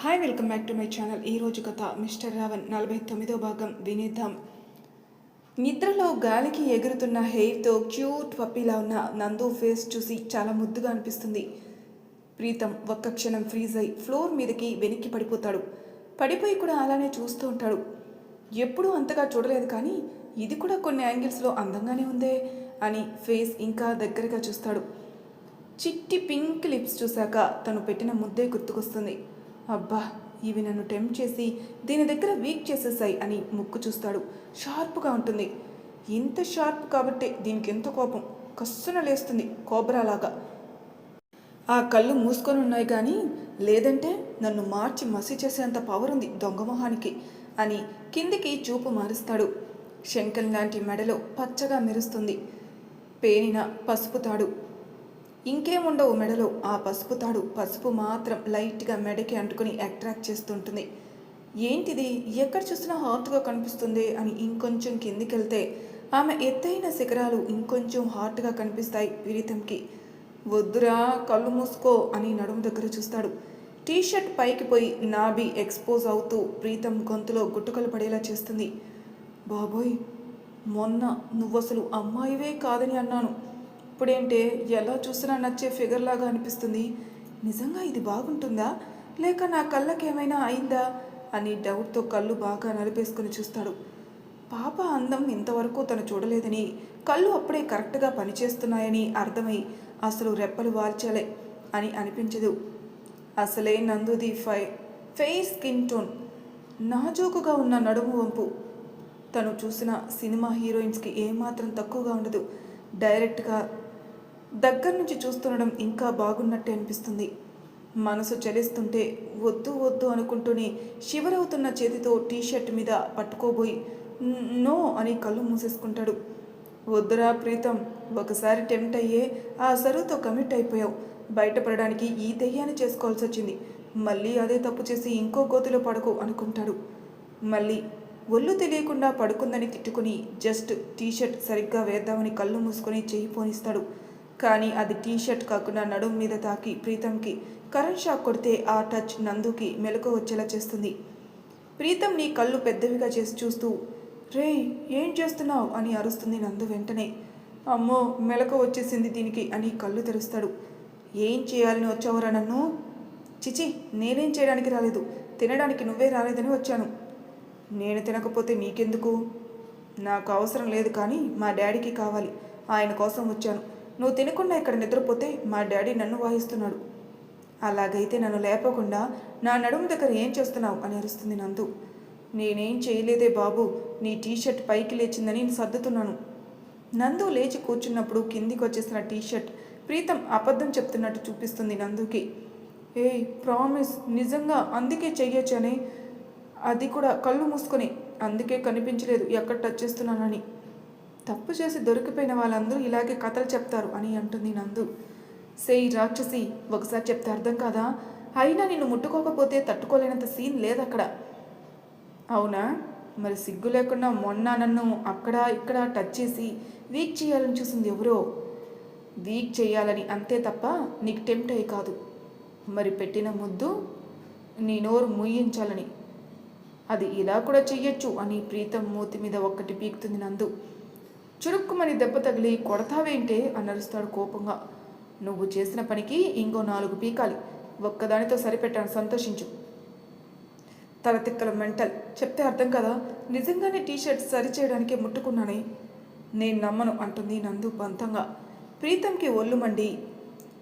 Hi welcome back to my channel ఈ రోజు కథ మిస్టర్ రావణ్ నలభై తొమ్మిదో భాగం. వినేద్దాం. నిద్రలో గాలికి ఎగురుతున్న హెయిర్తో క్యూట్ పప్పీలా ఉన్న నందు ఫేస్ చూసి చాలా ముద్దుగా అనిపిస్తుంది. ప్రీతం ఒక్క క్షణం ఫ్రీజ్ అయి ఫ్లోర్ మీదకి వెనక్కి పడిపోతాడు. పడిపోయి కూడా అలానే చూస్తూ ఉంటాడు. ఎప్పుడూ అంతగా చూడలేదు కానీ ఇది కూడా కొన్ని యాంగిల్స్లో అందంగానే ఉందే అని ఫేస్ ఇంకా దగ్గరగా చూస్తాడు. చిట్టి పింక్ లిప్స్ చూశాక తను పెట్టిన ముద్దే గుర్తుకొస్తుంది. అబ్బా ఇవి నన్ను టెంప్ట్ చేసి దీని దగ్గర వీక్ చేసేసాయి అని ముక్కు చూస్తాడు. షార్ప్గా ఉంటుంది. ఇంత షార్ప్ కాబట్టే దీనికి ఎంత కోపం. కస్సున లేస్తుంది కోబ్రాలాగా. ఆ కళ్ళు మూసుకొని ఉన్నాయి కానీ లేదంటే నన్ను మార్చి మసి చేసేంత పవర్ ఉంది దొంగ మొహానికి అని కిందికి చూపు మారుస్తాడు. శంకల్ లాంటి మెడలో పచ్చగా మెరుస్తుంది. పేనిన పసుపు తాడు. ఇంకేముండవు మెడలో. ఆ పసుపు తాడు పసుపు మాత్రం లైట్గా మెడకి అంటుకుని అట్రాక్ట్ చేస్తుంటుంది. ఏంటిది? ఎక్కడ చూసినా హాట్గా కనిపిస్తుంది అని ఇంకొంచెం కిందికెళ్తే ఆమె ఎత్తైన శిఖరాలు ఇంకొంచెం హాట్గా కనిపిస్తాయి ప్రీతంకి వద్దురా కళ్ళు మూసుకో అని నడుము దగ్గర చూస్తాడు. టీషర్ట్ పైకి పోయి నాభి ఎక్స్పోజ్ అవుతూ ప్రీతం గొంతులో గుట్టుకలు పడేలా చేస్తుంది. బాబోయ్ మొన్న నువ్వసలు అమ్మాయివే కాదని అన్నాను. ఇప్పుడేంటే ఎలా చూసినా నచ్చే ఫిగర్ లాగా అనిపిస్తుంది. నిజంగా ఇది బాగుంటుందా? లేక నా కళ్ళకేమైనా అయిందా? అని డౌట్తో కళ్ళు బాగా నలిపేసుకుని చూస్తాడు. పాప అందం ఇంతవరకు తను చూడలేదని కళ్ళు అప్పుడే కరెక్ట్గా పనిచేస్తున్నాయని అర్థమై అసలు రెప్పలు వాల్చాలే అని అనిపించదు. అసలే నందుది ఫై ఫెయిర్ స్కిన్ టోన్. నాజూకుగా ఉన్న నడుము వంపు. తను చూసిన సినిమా హీరోయిన్స్కి ఏమాత్రం తక్కువగా ఉండదు. డైరెక్ట్గా దగ్గర నుంచి చూస్తుండడం ఇంకా బాగున్నట్టే అనిపిస్తుంది. మనసు చలిస్తుంటే వద్దు వద్దు అనుకుంటూనే శివరవుతున్న చేతితో టీషర్ట్ మీద పట్టుకోబోయి నో అని కళ్ళు మూసేసుకుంటాడు. వద్దురా ప్రీతం ఒకసారి టెంప్ట్ అయ్యే ఆ సరువుతో కమిట్ అయిపోయావు. బయటపడడానికి ఈ దెయ్యాన్ని చేసుకోవాల్సి వచ్చింది. మళ్ళీ అదే తప్పు చేసి ఇంకో గోతిలో పడకు అనుకుంటాడు. మళ్ళీ ఒళ్ళు తెలియకుండా పడుకుందని తిట్టుకుని జస్ట్ టీషర్ట్ సరిగ్గా వేద్దామని కళ్ళు మూసుకొని చెయ్యి పోనిస్తాడు. కానీ అది టీషర్ట్ కాకుండా నడుము మీద తాకి ప్రీతంకి కరెంట్ షాక్ కొడితే ఆ టచ్ నందుకి మెలకు వచ్చేలా చేస్తుంది. ప్రీతం నీ కళ్ళు పెద్దవిగా చేసి చూస్తూ రే ఏం చేస్తున్నావు? అని అరుస్తుంది నందు వెంటనే. అమ్మో మెలకు వచ్చేసింది దీనికి అని కళ్ళు తెరుస్తాడు. ఏం చేయాలని వచ్చావురా నన్ను? చిచి నేనేం చేయడానికి రాలేదు. తినడానికి నువ్వే రాలేదని వచ్చాను. నేను తినకపోతే నీకెందుకు? నాకు అవసరం లేదు కానీ మా డాడీకి కావాలి. ఆయన కోసం వచ్చాను. నువ్వు తినకుండా ఇక్కడ నిద్రపోతే మా డాడీ నన్ను వాయిస్తున్నాడు. అలాగైతే నన్ను లేపకుండా నా నడుము దగ్గర ఏం చేస్తున్నావు అని అరుస్తుంది నందు. నేనేం చేయలేదే బాబు నీ టీషర్ట్ పైకి లేచిందని సర్దుతున్నాను. నందు లేచి కూర్చున్నప్పుడు కిందికి వచ్చేసిన టీషర్ట్ ప్రీతం అబద్ధం చెప్తున్నట్టు చూపిస్తుంది నందుకి. ఏయ్ ప్రామిస్ నిజంగా అందుకే చెయ్యొచ్చని? అది కూడా కళ్ళు మూసుకొని అందుకే కనిపించలేదు ఎక్కడ టచ్ చేస్తున్నానని. తప్పు చేసి దొరికిపోయిన వాళ్ళందరూ ఇలాగే కథలు చెప్తారు అని అంటుంది నందు. సేయ్ రాక్షసి ఒకసారి చెప్తే అర్థం కాదా? అయినా నిన్ను ముట్టుకోకపోతే తట్టుకోలేనంత సీన్ లేదక్కడ. అవునా? మరి సిగ్గు లేకుండా మొన్న నన్ను అక్కడ ఇక్కడ టచ్ చేసి వీక్ చేయాలని చూసింది ఎవరో? వీక్ చేయాలని అంతే తప్ప నీకు టెంప్ట్ అయ్యి కాదు. మరి పెట్టిన ముద్దు నీ నోరు ముయ్యించాలని. అది ఇలా కూడా చెయ్యొచ్చు అని ప్రీతం మూతి మీద ఒక్కటి పీకుతుంది నందు. చురుక్కుమని దెబ్బ తగిలి కొడతావేంటే? అని అరుస్తాడు కోపంగా. నువ్వు చేసిన పనికి ఇంకో నాలుగు పీకాలి. ఒక్కదానితో సరిపెట్టాను సంతోషించు. తలతిక్కల మెంటల్. చెప్తే అర్థం కదా? నిజంగానే టీషర్ట్ సరిచేయడానికే ముట్టుకున్నానే? నేను నమ్మను అంటుంది నందు పంతంగా ప్రీతంకి ఒళ్ళు మండి.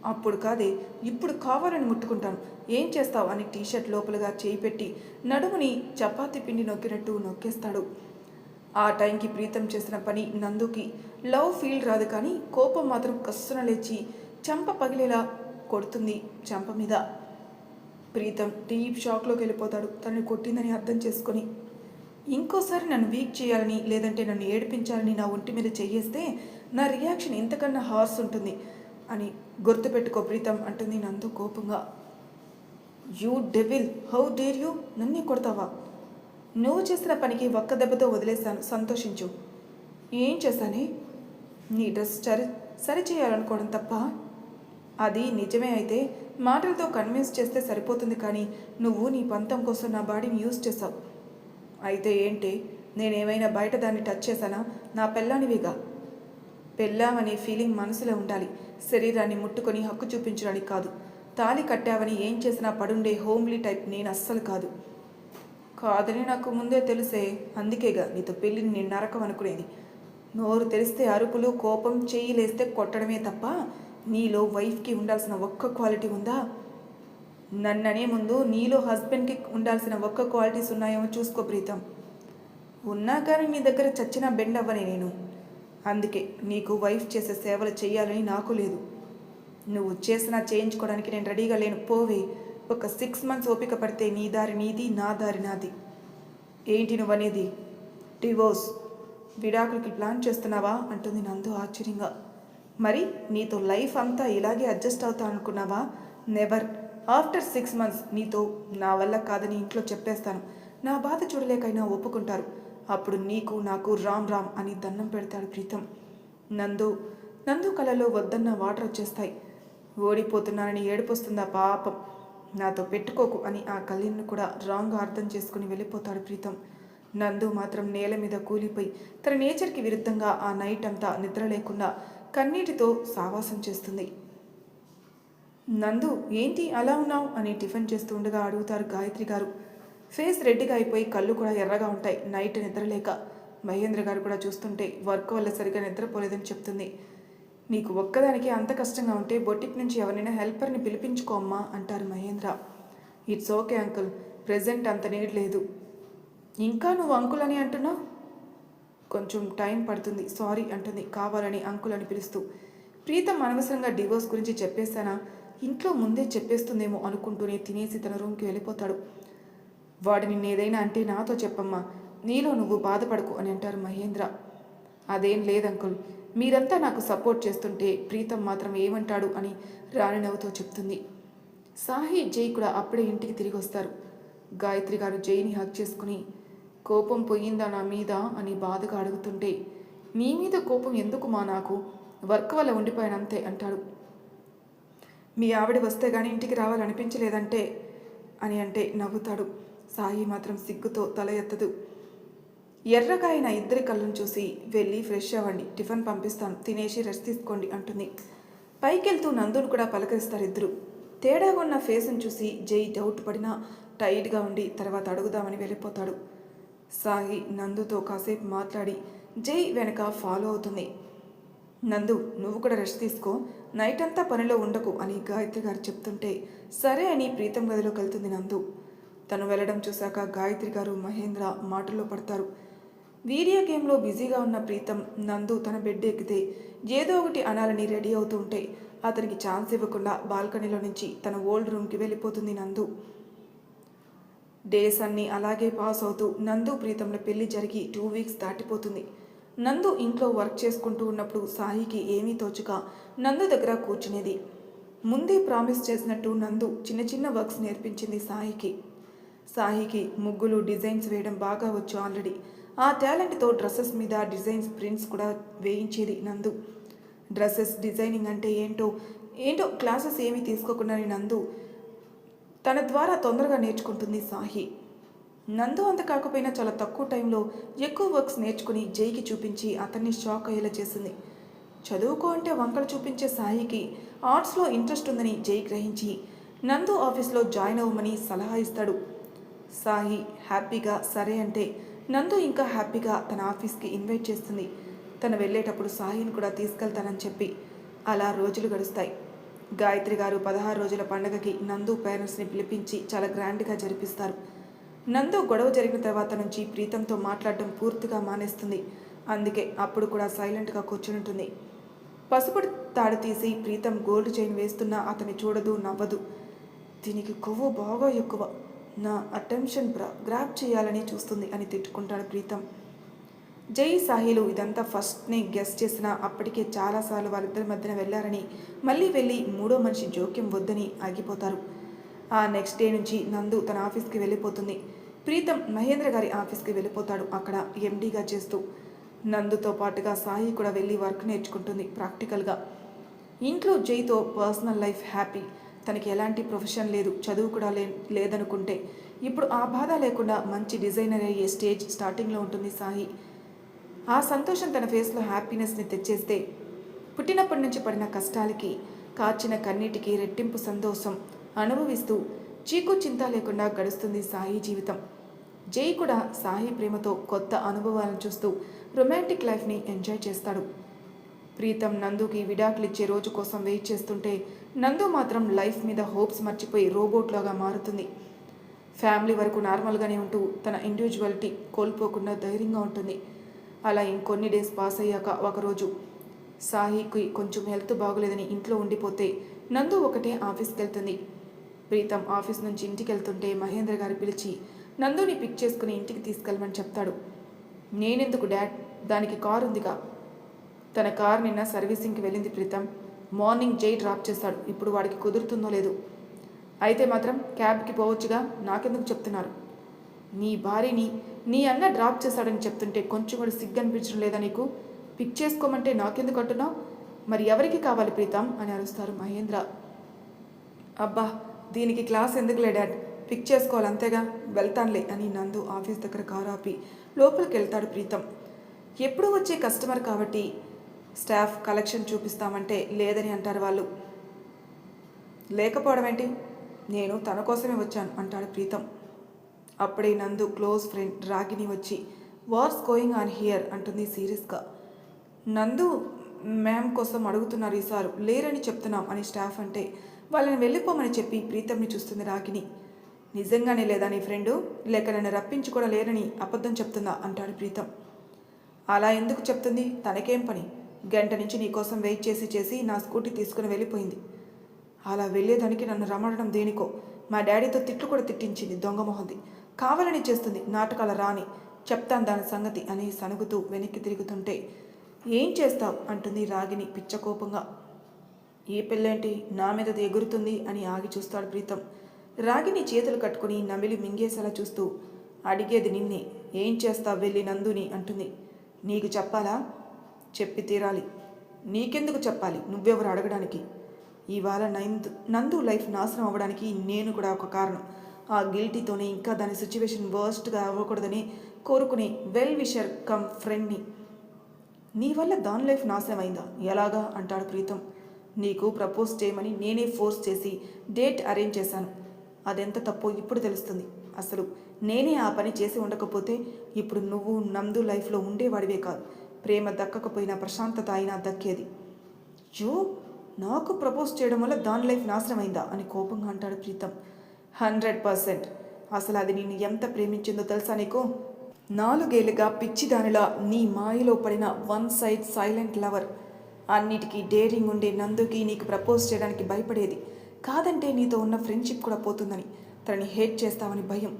అప్పుడు కాదే ఇప్పుడు కావాలని ముట్టుకుంటాను. ఏం చేస్తావు? అని టీషర్ట్ లోపలగా చేయి పెట్టి నడుముని చపాతి పిండి నొక్కినట్టు నొక్కేస్తాడు. ఆ టైంకి ప్రీతం చేసిన పని నందుకి లవ్ ఫీల్ రాదు కానీ కోపం మాత్రం కస్సున లేచి చంప పగిలేలా కొడుతుంది చంప మీద. ప్రీతం డీప్ షాక్లోకి వెళ్ళిపోతాడు. తనని కొట్టిందని అర్థం చేసుకొని ఇంకోసారి నన్ను వీక్ చేయాలని లేదంటే నన్ను ఏడిపించాలని నా ఒంటి మీద చేయేస్తే నా రియాక్షన్ ఇంతకన్నా హార్స్ ఉంటుంది అని గుర్తుపెట్టుకో ప్రీతం అంటుంది నందు కోపంగా. You devil how dare you? నన్నే కొడతావా? నువ్వు చేసిన పనికి ఒక్క దెబ్బతో వదిలేశాను. సంతోషించు. ఏం చేశానే? నీ డ్రెస్ సరి సరి చేయాలనుకోవడం తప్ప? అది నిజమే అయితే మాటలతో కన్విన్స్ చేస్తే సరిపోతుంది కానీ నువ్వు నీ పంతం కోసం నా బాడీని యూజ్ చేసావు అయితే ఏంటి? నేనేమైనా బయట దాన్ని టచ్ చేశానా? నా పెళ్ళానివిగా? పెళ్ళామనే ఫీలింగ్ మనసులో ఉండాలి. శరీరాన్ని ముట్టుకొని హక్కు చూపించడానికి కాదు. తాలి కట్టావని ఏం చేసినా పడుండే హోమ్లీ టైప్ నేను అస్సలు కాదు. కాదని నాకు ముందే తెలిసే. అందుకేగా నీతో పెళ్ళిని నేను నరకం అనుకునేది. నోరు తెరిస్తే అరుపులు కోపం చెయ్యి లేస్తే కొట్టడమే తప్ప నీలో వైఫ్కి ఉండాల్సిన ఒక్క క్వాలిటీ ఉందా? నన్ననే ముందు నీలో హస్బెండ్కి ఉండాల్సిన ఒక్క క్వాలిటీస్ ఉన్నాయేమో చూసుకో ప్రీతం. ఉన్నా కానీ నీ దగ్గర చచ్చిన బెండ్ అవ్వనే నేను. అందుకే నీకు వైఫ్ చేసే సేవలు చేయాలని నాకు లేదు. నువ్వు చేసినా చేయించుకోవడానికి నేను రెడీగా లేను. పోవే. ఒక సిక్స్ మంత్స్ ఓపిక పడితే నీ దారి నీది నా దారి నాది. ఏంటి నువ్వనేది? డివోర్స్ విడాకులకి ప్లాన్ చేస్తున్నావా? అంటుంది నందు ఆశ్చర్యంగా. మరి నీతో లైఫ్ అంతా ఇలాగే అడ్జస్ట్ అవుతా అనుకున్నావా? నెవర్ ఆఫ్టర్ సిక్స్ మంత్స్ నీతో నా వల్ల కాదని ఇంట్లో చెప్పేస్తాను. నా బాధ చూడలేకైనా ఒప్పుకుంటారు. అప్పుడు నీకు నాకు రామ్ రామ్ అని దండం పెడతాడు ప్రీతం. నందు నందు కలలో వద్దన్న వాటర్ వచ్చేస్తాయి. ఓడిపోతున్నానని ఏడుపొస్తుందా పాపం. నాతో పెట్టుకోకు అని ఆ కళ్యాణ్ను కూడా రాంగ్ అర్థం చేసుకుని వెళ్ళిపోతాడు ప్రీతం. నందు మాత్రం నేల మీద కూలిపోయి తన నేచర్కి విరుద్ధంగా ఆ నైట్ అంతా నిద్ర లేకుండా కన్నీటితో సావాసం చేస్తుంది. నందు ఏంటి అలా ఉన్నావు? అని టిఫిన్ చేస్తూ ఉండగా అడుగుతారు గాయత్రి గారు. ఫేస్ రెడ్డిగా అయిపోయి కళ్ళు కూడా ఎర్రగా ఉంటాయి. నైట్ నిద్రలేక మహేంద్ర గారు కూడా చూస్తుంటే వర్క్ వల్ల సరిగా నిద్రపోలేదని చెప్తుంది. నీకు ఒక్కదానికి అంత కష్టంగా ఉంటే బొటిక్ నుంచి ఎవరైనా హెల్పర్ని పిలిపించుకో అమ్మా అంటారు Mahendra. It's okay uncle present అంత నీడ్ లేదు. ఇంకా నువ్వు అంకుల్ అని అంటున్నావు? కొంచెం టైం పడుతుంది సారీ అంటుంది కావాలని అంకుల్ అని పిలుస్తూ. ప్రీతం అనవసరంగా డివోర్స్ గురించి చెప్పేశానా? ఇంట్లో ముందే చెప్పేస్తుందేమో అనుకుంటూనే తినేసి తన రూమ్కి వెళ్ళిపోతాడు. వాడిని నేదైనా అంటే నాతో చెప్పమ్మా నీలో నువ్వు బాధపడకు అని అంటారు మహేంద్ర. అదేం లేదంకుల్ మీరంతా నాకు సపోర్ట్ చేస్తుంటే ప్రీతం మాత్రం ఏమంటాడు అని రాణి నవ్వుతో చెప్తుంది. సాహి జై కూడా అప్పుడే ఇంటికి తిరిగి వస్తారు. గాయత్రి గారు జైని హక్ చేసుకుని కోపం పోయిందా నా మీద అని బాధగా అడుగుతుంటే నీ మీద కోపం ఎందుకు మా నాకు? వర్క్ వల్ల ఉండిపోయానంతే అంటాడు. మీ ఆవిడ వస్తే కానీ ఇంటికి రావాలనిపించలేదంటే అని అంటే నవ్వుతాడు. సాయి మాత్రం సిగ్గుతో తల ఎత్తదు. ఎర్రగా అయిన ఇద్దరి కళ్ళను చూసి వెళ్ళి ఫ్రెష్ అవ్వండి టిఫిన్ పంపిస్తాను తినేసి రెస్ట్ తీసుకోండి అంటుంది. పైకెళ్తూ నందును కూడా పలకరిస్తారు ఇద్దరు. తేడాగా ఉన్న ఫేస్ని చూసి జై డౌట్ పడినా టైట్గా ఉండి తర్వాత అడుగుదామని వెళ్ళిపోతాడు. సాయి నందుతో కాసేపు మాట్లాడి జై వెనక ఫాలో అవుతుంది. నందు నువ్వు కూడా రెస్ట్ తీసుకో నైట్ అంతా పనిలో ఉండకు అని గాయత్రి గారు చెప్తుంటే సరే అని ప్రీతం గదిలోకి వెళ్తుంది నందు. తను వెళ్ళడం చూశాక గాయత్రి గారు మహేంద్ర మాటల్లో పడతారు. వీడియో గేమ్లో బిజీగా ఉన్న ప్రీతం నందు తన బెడ్ ఎక్కితే ఏదో ఒకటి అనాలని రెడీ అవుతుంటే అతనికి ఛాన్స్ ఇవ్వకుండా బాల్కనీలో నుంచి తన ఓల్డ్ రూమ్కి వెళ్ళిపోతుంది నందు. డేస్ అన్నీ అలాగే పాస్ అవుతూ నందు ప్రీతంల పెళ్ళి జరిగి టూ వీక్స్ దాటిపోతుంది. నందు ఇంట్లో వర్క్ చేసుకుంటూ ఉన్నప్పుడు సాయికి ఏమీ తోచక నందు దగ్గర కూర్చునేది. ముందే ప్రామిస్ చేసినట్టు నందు చిన్న చిన్న వర్క్స్ నేర్పించింది సాయికి. సాయికి ముగ్గులు డిజైన్స్ వేయడం బాగా వచ్చు ఆల్రెడీ. ఆ టాలెంట్తో డ్రెస్సెస్ మీద డిజైన్స్ ప్రింట్స్ కూడా వేయించేది నందు. డ్రెస్సెస్ డిజైనింగ్ అంటే ఏంటో ఏంటో క్లాసెస్ ఏమీ తీసుకోకుండానే నందు తన ద్వారా తొందరగా నేర్చుకుంటుంది సాహి. నందు అంత కాకపోయినా చాలా తక్కువ టైంలో ఎక్కువ వర్క్స్ నేర్చుకుని జైకి చూపించి అతన్ని షాక్ అయ్యేలా చేసింది. చదువుకో అంటే వంకలు చూపించే సాయికి ఆర్ట్స్లో ఇంట్రెస్ట్ ఉందని జై గ్రహించి నందు ఆఫీస్లో జాయిన్ అవ్వమని సలహా ఇస్తాడు. సాయి హ్యాపీగా సరే అంటే నందు ఇంకా హ్యాపీగా తన ఆఫీస్కి ఇన్వైట్ చేస్తుంది. తను వెళ్ళేటప్పుడు సాయిని కూడా తీసుకెళ్తానని చెప్పి అలా రోజులు గడుస్తాయి. గాయత్రి గారు పదహారు రోజుల పండగకి నందు పేరెంట్స్ని పిలిపించి చాలా గ్రాండ్గా జరిపిస్తారు. నందు గొడవ జరిగిన తర్వాత నుంచి ప్రీతంతో మాట్లాడడం పూర్తిగా మానేస్తుంది. అందుకే అప్పుడు కూడా సైలెంట్గా కూర్చుని ఉంటుంది. పసుపు తాడు తీసి ప్రీతం గోల్డ్ చైన్ వేస్తున్నా అతన్ని చూడదు నవ్వదు. దీనికి కొవ్వు బాగా ఎక్కువ. నా అటెన్షన్ బ్రా గ్రాప్ చేయాలని చూస్తుంది అని తిట్టుకుంటాడు ప్రీతం. జై సాహిలు ఇదంతా ఫస్ట్నే గెస్ట్ చేసినా అప్పటికే చాలాసార్లు వాళ్ళిద్దరి మధ్యన వెళ్ళారని మళ్ళీ వెళ్ళి మూడో మనిషి జోక్యం వద్దని ఆగిపోతారు. ఆ నెక్స్ట్ డే నుంచి నందు తన ఆఫీస్కి వెళ్ళిపోతుంది. ప్రీతం మహేంద్ర గారి ఆఫీస్కి వెళ్ళిపోతాడు అక్కడ ఎండీగా చేస్తూ. నందుతో పాటుగా సాయి కూడా వెళ్ళి వర్క్ నేర్చుకుంటుంది ప్రాక్టికల్గా. ఇంట్లో జైతో పర్సనల్ లైఫ్ హ్యాపీ. తనకి ఎలాంటి ప్రొఫెషన్ లేదు చదువు కూడా లే లేదనుకుంటే. ఇప్పుడు ఆ బాధ లేకుండా మంచి డిజైనర్ అయ్యే స్టేజ్ స్టార్టింగ్లో ఉంటుంది సాయి. ఆ సంతోషం తన ఫేస్లో హ్యాపీనెస్ని తెచ్చేస్తే పుట్టినప్పటి నుంచి పడిన కష్టాలకి కాచిన కన్నీటికి రెట్టింపు సంతోషం అనుభవిస్తూ చీకు చింత లేకుండా గడుస్తుంది సాయి జీవితం. జై కూడా సాయి ప్రేమతో కొత్త అనుభవాలను చూస్తూ రొమాంటిక్ లైఫ్ని ఎంజాయ్ చేస్తాడు. ప్రీతం నందుకి విడాకులిచ్చే రోజు కోసం వెయిట్ చేస్తుంటే నందు మాత్రం లైఫ్ మీద హోప్స్ మర్చిపోయి రోబోట్లాగా మారుతుంది. ఫ్యామిలీ వరకు నార్మల్గానే ఉంటూ తన ఇండివిజువాలిటీ కోల్పోకుండా ధైర్యంగా ఉంటుంది. అలా ఇంకొన్ని డేస్ పాస్ అయ్యాక ఒకరోజు సాహికి కొంచెం హెల్త్ బాగోలేదని ఇంట్లో ఉండిపోతే నందు ఒకటే ఆఫీస్కి వెళ్తుంది ప్రీతం ఆఫీస్ నుంచి ఇంటికి వెళ్తుంటే మహేంద్ర గారు పిలిచి నందుని పిక్ చేసుకుని ఇంటికి తీసుకెళ్ళమని చెప్తాడు. నేనెందుకు డాడ్? దానికి కారు ఉందిగా తన కార్ నిన్న సర్వీసింగ్కి వెళ్ళింది ప్రీతం. మార్నింగ్ జై డ్రాప్ చేస్తాడు. ఇప్పుడు వాడికి కుదురుతుందో లేదు. అయితే మాత్రం క్యాబ్కి పోవచ్చుగా. నాకెందుకు చెప్తున్నారు? నీ భార్యని నీ అన్న డ్రాప్ చేస్తాడని చెప్తుంటే కొంచెం కూడా సిగ్గు అనిపించడం లేదా నీకు? పిక్ చేసుకోమంటే నాకెందుకు అంటున్నావు? మరి ఎవరికి కావాలి ప్రీతం? అని అరుస్తారు మహేంద్ర. అబ్బా దీనికి క్లాస్ ఎందుకులే డాడ్? పిక్ చేసుకోవాలి అంతేగా. వెళ్తానులే అని నందు ఆఫీస్ దగ్గర కారు ఆపి లోపలికి వెళ్తాడు ప్రీతం. ఎప్పుడు వచ్చే కస్టమర్ కాబట్టి స్టాఫ్ కలెక్షన్ చూపిస్తామంటే లేదని అంటారు వాళ్ళు. లేకపోవడం ఏంటి? నేను తన కోసమే వచ్చాను అంటాడు ప్రీతం. అప్పుడే నందు క్లోజ్ ఫ్రెండ్ రాగిని వచ్చి వాట్స్ గోయింగ్ ఆన్ హియర్ అంటుంది సీరియస్గా. నందు మ్యామ్ కోసం అడుగుతున్నారు ఈసారు లేరని చెప్తున్నాం అని స్టాఫ్ అంటే వాళ్ళని వెళ్ళిపోమని చెప్పి ప్రీతంని చూస్తుంది రాగిని నిజంగానే లేదా నీ ఫ్రెండు? లేక నన్ను రప్పించి కూడా లేరని అబద్ధం చెప్తుందా? అంటాడు ప్రీతం. అలా ఎందుకు చెప్తుంది? తనకేం పని? గంట నుంచి నీకోసం వెయిట్ చేసి చేసి నా స్కూటీ తీసుకుని వెళ్ళిపోయింది. అలా వెళ్ళేదానికి నన్ను రమడడం దేనికో? మా డాడీతో తిట్లు కూడా తిట్టించింది దొంగ మొహంది. కావాలని చేస్తుంది నాటకాల రాని చెప్తాను దాని సంగతి అని సనుగుతూ వెనక్కి తిరుగుతుంటే ఏం చేస్తావు? అంటుంది రాగిని పిచ్చకోపంగా. ఈ పిల్లేంటి నా మీద ఎగురుతుంది అని ఆగి చూస్తాడు ప్రీతం. రాగిని చేతులు కట్టుకుని నమిలి మింగేసేలా చూస్తూ అడిగేది నిన్నే. ఏం చేస్తావు వెళ్ళి నందుని? అంటుంది. నీకు చెప్పాలా? చెప్పి తీరాలి. నీకెందుకు చెప్పాలి? నువ్వెవరు అడగడానికి? ఇవాళ నైన్త్ నందు లైఫ్ నాశనం అవ్వడానికి నేను కూడా ఒక కారణం. ఆ గిల్టీతోనే ఇంకా దాని సిచ్యువేషన్ వర్స్ట్గా అవ్వకూడదని కోరుకునే వెల్ విషర్ కమ్ ఫ్రెండ్ని నీ వల్ల దాని లైఫ్ నాశనం అయిందా? ఎలాగా? అంటాడు ప్రీతం. నీకు ప్రపోజ్ చేయమని నేనే ఫోర్స్ చేసి డేట్ అరేంజ్ చేశాను. అదెంత తప్పో ఇప్పుడు తెలుస్తుంది. అసలు నేనే ఆ పని చేసి ఉండకపోతే ఇప్పుడు నువ్వు నందు లైఫ్లో ఉండేవాడివే కాదు. ప్రేమ దక్కకపోయినా ప్రశాంతత అయినా దక్కేది. జో నాకు ప్రపోజ్ చేయడం వల్ల దాని లైఫ్ నాశనం అయిందా అని కోపంగా అంటాడు ప్రీతం. Hundred percent. అసలు అది నేను ఎంత ప్రేమించిందో తెలుసా నీకు? నాలుగేళ్ళుగా పిచ్చిదానిలా నీ మాయలో పడిన వన్ సైడ్ సైలెంట్ లవర్. అన్నిటికీ డేరింగ్ ఉండే నందుకి నీకు ప్రపోజ్ చేయడానికి భయపడేది. కాదంటే నీతో ఉన్న ఫ్రెండ్షిప్ కూడా పోతుందని. తనని హేట్ చేస్తావని భయం.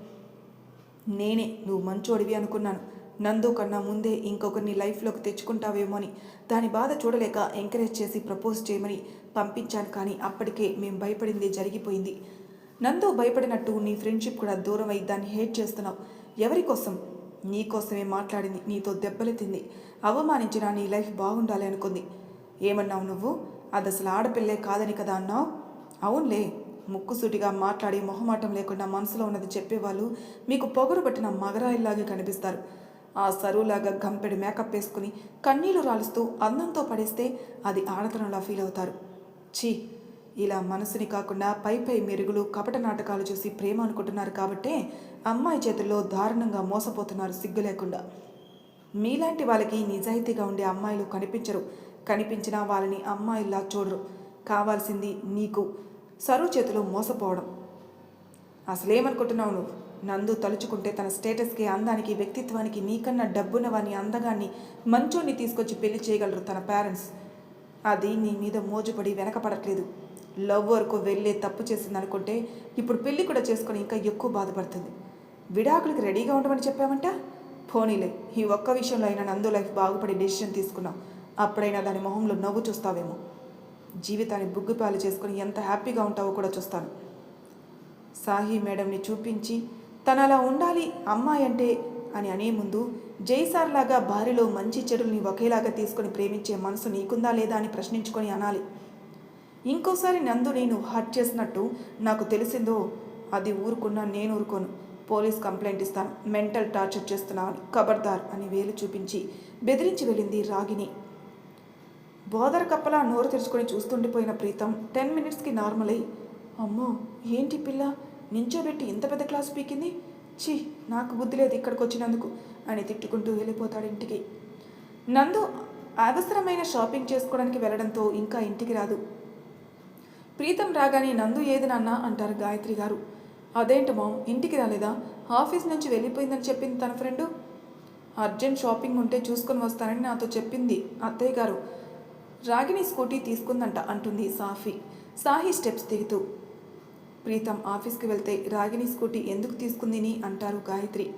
నేనే నువ్వు మంచోడివి అనుకున్నాను. నందు కన్నా ముందే ఇంకొకరిని లైఫ్లోకి తెచ్చుకుంటావేమో అని దాని బాధ చూడలేక ఎంకరేజ్ చేసి ప్రపోజ్ చేయమని పంపించాను కానీ అప్పటికే మేము భయపడింది జరిగిపోయింది. నందు భయపడినట్టు నీ ఫ్రెండ్షిప్ కూడా దూరం అయి దాన్ని హేట్ చేస్తున్నావు. ఎవరి కోసం? మాట్లాడింది. నీతో దెబ్బలెత్తింది. అవమానించిన నీ లైఫ్ బాగుండాలి అనుకుంది. ఏమన్నావు నువ్వు? అది అసలు ఆడపిల్లే కాదని కదా అన్నావు? అవునులే. ముక్కుసూటిగా మాట్లాడి మొహమాటం లేకుండా మనసులో ఉన్నది చెప్పేవాళ్ళు మీకు పొగరు పట్టిన మగరాయిల్లాగే కనిపిస్తారు. ఆ సరువులాగా గంపెడు మేకప్ వేసుకుని కన్నీళ్ళు రాలుస్తూ అందంతో పడేస్తే అది ఆడతనంలా ఫీల్ అవుతారు. ఛీ! ఇలా మనసుని కాకుండా పై పై మెరుగులు కపట నాటకాలు చూసి ప్రేమ అనుకుంటున్నారు కాబట్టే అమ్మాయి చేతుల్లో దారుణంగా మోసపోతున్నారు సిగ్గు లేకుండా. మీలాంటి వాళ్ళకి నిజాయితీగా ఉండే అమ్మాయిలు కనిపించరు. కనిపించినా వాళ్ళని అమ్మాయిల్లా చూడరు. కావాల్సింది నీకు. సరువు చేతిలో మోసపోవడం. అసలేమనుకుంటున్నావు నువ్వు? నందు తలుచుకుంటే తన స్టేటస్కి అందానికి వ్యక్తిత్వానికి నీకన్నా డబ్బున్న వాని అందగాన్ని మంచోన్ని తీసుకొచ్చి పెళ్ళి చేయగలరు తన పేరెంట్స్. అది నీ మీద మోజుపడి వెనకపడట్లేదు. లవ్ వరకు వెళ్ళే తప్పు చేసిందనుకుంటే ఇప్పుడు పెళ్ళి కూడా చేసుకొని ఇంకా ఎక్కువ బాధపడుతుంది. విడాకులకి రెడీగా ఉండమని చెప్పామంట పోనీలే ఈ ఒక్క విషయంలో అయినా నందు లైఫ్ బాగుపడి డెసిషన్ తీసుకున్నావు. అప్పుడైనా దాని మొహంలో నవ్వు చూస్తావేమో. జీవితాన్ని బుగ్గుపాలు చేసుకుని ఎంత హ్యాపీగా ఉంటావో కూడా చూస్తాను. సాహి మేడంని చూపించి తనలా అలా ఉండాలి అమ్మాయి అంటే అని అనే ముందు జైసార్ లాగా భార్యలో మంచి చెడుల్ని ఒకేలాగా తీసుకొని ప్రేమించే మనసు నీకుందా లేదా అని ప్రశ్నించుకొని అనాలి. ఇంకోసారి నందు నేను హర్ట్ చేసినట్టు నాకు తెలిసిందో అది ఊరుకున్నా నేను ఊరుకోను. పోలీస్ కంప్లైంట్ ఇస్తాను. మెంటల్ టార్చర్ చేస్తున్నాను ఖబర్దార్ అని వేలు చూపించి బెదిరించి వెళ్ళింది రాగిని బోదర కప్పలా నోరు తెరుచుకొని చూస్తుండిపోయిన ప్రీతం టెన్ మినిట్స్కి నార్మల్ అయ్యి అమ్మో ఏంటి పిల్ల? నించోబెట్టి ఇంత పెద్ద క్లాస్ పీకింది? ఛీ నాకు బుద్ధి లేదు ఇక్కడికి వచ్చినందుకు అని తిట్టుకుంటూ వెళ్ళిపోతాడు ఇంటికి. నందు అవసరమైన షాపింగ్ చేసుకోవడానికి వెళ్ళడంతో ఇంకా ఇంటికి రాదు. ప్రీతం రాగానే నందు ఏది నాన్న అంటారు గాయత్రి గారు. అదేంటి మామ్ ఇంటికి రాలేదా? ఆఫీస్ నుంచి వెళ్ళిపోయిందని చెప్పింది తన ఫ్రెండు? అర్జెంట్ షాపింగ్ ఉంటే చూసుకొని వస్తానని నాతో చెప్పింది అత్తయ్య గారు. రాగిని స్కూటీ తీసుకుందంట అంటుంది సాఫీ. సాహి స్టెప్స్ దిగుతూ. ప్రీతం ఆఫీస్కి వెళ్తే రాగిని స్కూటీ ఎందుకు తీసుకుందిని అంటారు గాయత్రి.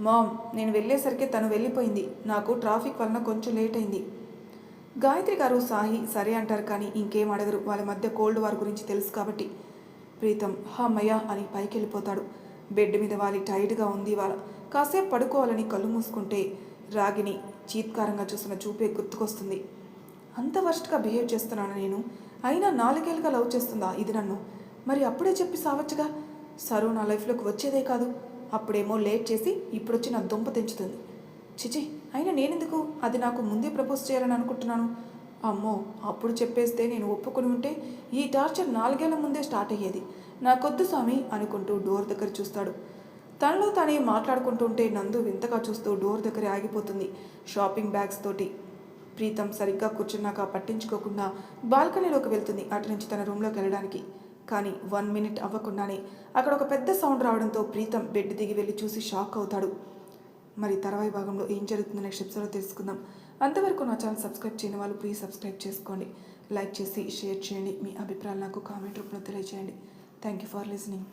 మామ్ నేను వెళ్ళేసరికి తను వెళ్ళిపోయింది. నాకు ట్రాఫిక్ వలన కొంచెం లేట్ అయింది. గాయత్రి గారు సాహి సరే అంటారు కానీ ఇంకేం అడగరు. వాళ్ళ మధ్య కోల్డ్ వార్ గురించి తెలుసు కాబట్టి. ప్రీతం హమ్మయ్య అని పైకి వెళ్ళిపోతాడు బెడ్ మీద వాలి టైట్గా ఉంది వాళ్ళ. కాసేపు పడుకోవాలని కళ్ళు మూసుకుంటే రాగిని చీత్కారంగా చూసిన చూపే గుర్తుకొస్తుంది. అంత వర్స్ట్గా బిహేవ్ చేస్తున్నాను నేను? అయినా నాలుగేళ్ళుగా లవ్ చేస్తుందా? ఇది నన్ను. మరి అప్పుడే చెప్పి సావచ్చుగా. సరు నా లైఫ్లోకి వచ్చేదే కాదు. అప్పుడేమో లేట్ చేసి ఇప్పుడొచ్చి నా దుంప తెంచుతుంది. చిచి అయినా నేనెందుకు? అది నాకు ముందే ప్రపోజ్ చేయాలని అనుకుంటున్నాను. అమ్మో అప్పుడు చెప్పేస్తే నేను ఒప్పుకొని ఉంటే ఈ టార్చర్ నాలుగేళ్ళ ముందే స్టార్ట్ అయ్యేది. నాకొద్దు స్వామి అనుకుంటూ డోర్ దగ్గర చూస్తాడు. తనలో తానే మాట్లాడుకుంటుంటే నందు వింతగా చూస్తూ డోర్ దగ్గర ఆగిపోతుంది. షాపింగ్ బ్యాగ్స్ తోటి. ప్రీతం సరిగ్గా కూర్చున్నాక పట్టించుకోకుండా బాల్కనీలోకి వెళ్తుంది అటు నుంచి తన రూమ్లోకి వెళ్ళడానికి. కానీ వన్ మినిట్ అవ్వకుండానే అక్కడ ఒక పెద్ద సౌండ్ రావడంతో ప్రీతం బెడ్ దిగి వెళ్ళి చూసి షాక్ అవుతాడు. మరి తర్వాయి భాగంలో ఏం జరుగుతుందో నెక్స్ట్ ఎపిసోడ్లో తెలుసుకుందాం. అంతవరకు నా ఛానల్ సబ్స్క్రైబ్ చేయని వాళ్ళు ప్లీజ్ సబ్స్క్రైబ్ చేసుకోండి. లైక్ చేసి షేర్ చేయండి. మీ అభిప్రాయాలు నాకు కామెంట్ రూపంలో తెలియజేయండి థ్యాంక్ యూ ఫర్ లిసనింగ్.